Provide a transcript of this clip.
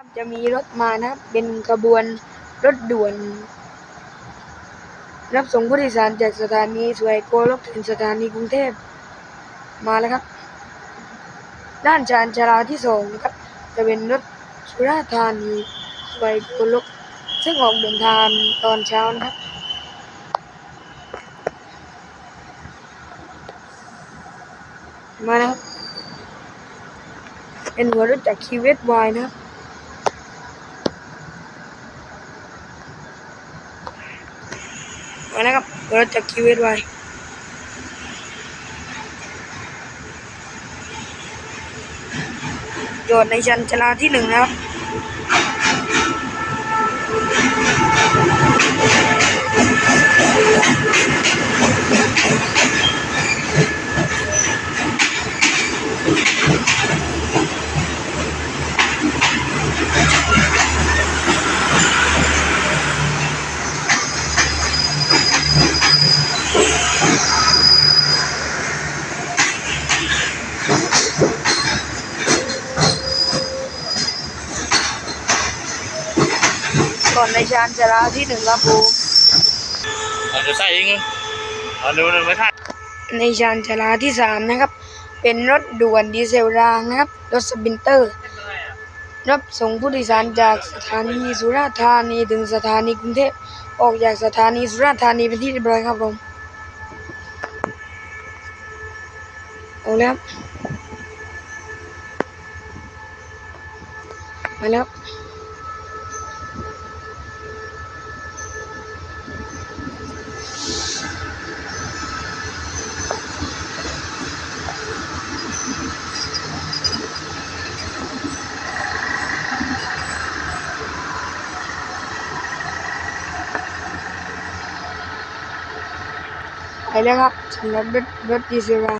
ครับจะมีรถมานะครับเป็นขบวนรถด่วน รับส่งผู้โดยสารจากสถานีสวยโกลกถึงสถานีกรุงเทพมาแล้วครับ ด้านชานชาลาที่สองนะครับ จะเป็นรถสุราษฎร์ธานีสวยโกลก ซึ่งออกเดินทางตอนเช้านะครับมานะครับเป็นหัวรถจากคีเวสไวนะครับ มาแล้วครับหัวรถจากคีเวสไวโยนในชันชลาที่หนึ่งนะครับ ก่อนในชานชาลาที่หนึ่งครับผมเอาจะใส่เองเหรอเอาดูหนึ่งไม่ทันในชานชาลาที่สามนะครับ เป็นรถด่วนดีเซลรางนะครับ รถสปินเตอร์ รับส่งผู้โดยสารจากสถานีสุราษฎร์ธานีถึงสถานีกรุงเทพออกจากสถานีสุราษฎร์ธานีเป็นที่เรียบร้อยครับผมเอาแล้วมาแล้ว ไปแล้วครับสำหรับรถรถดีเซลราง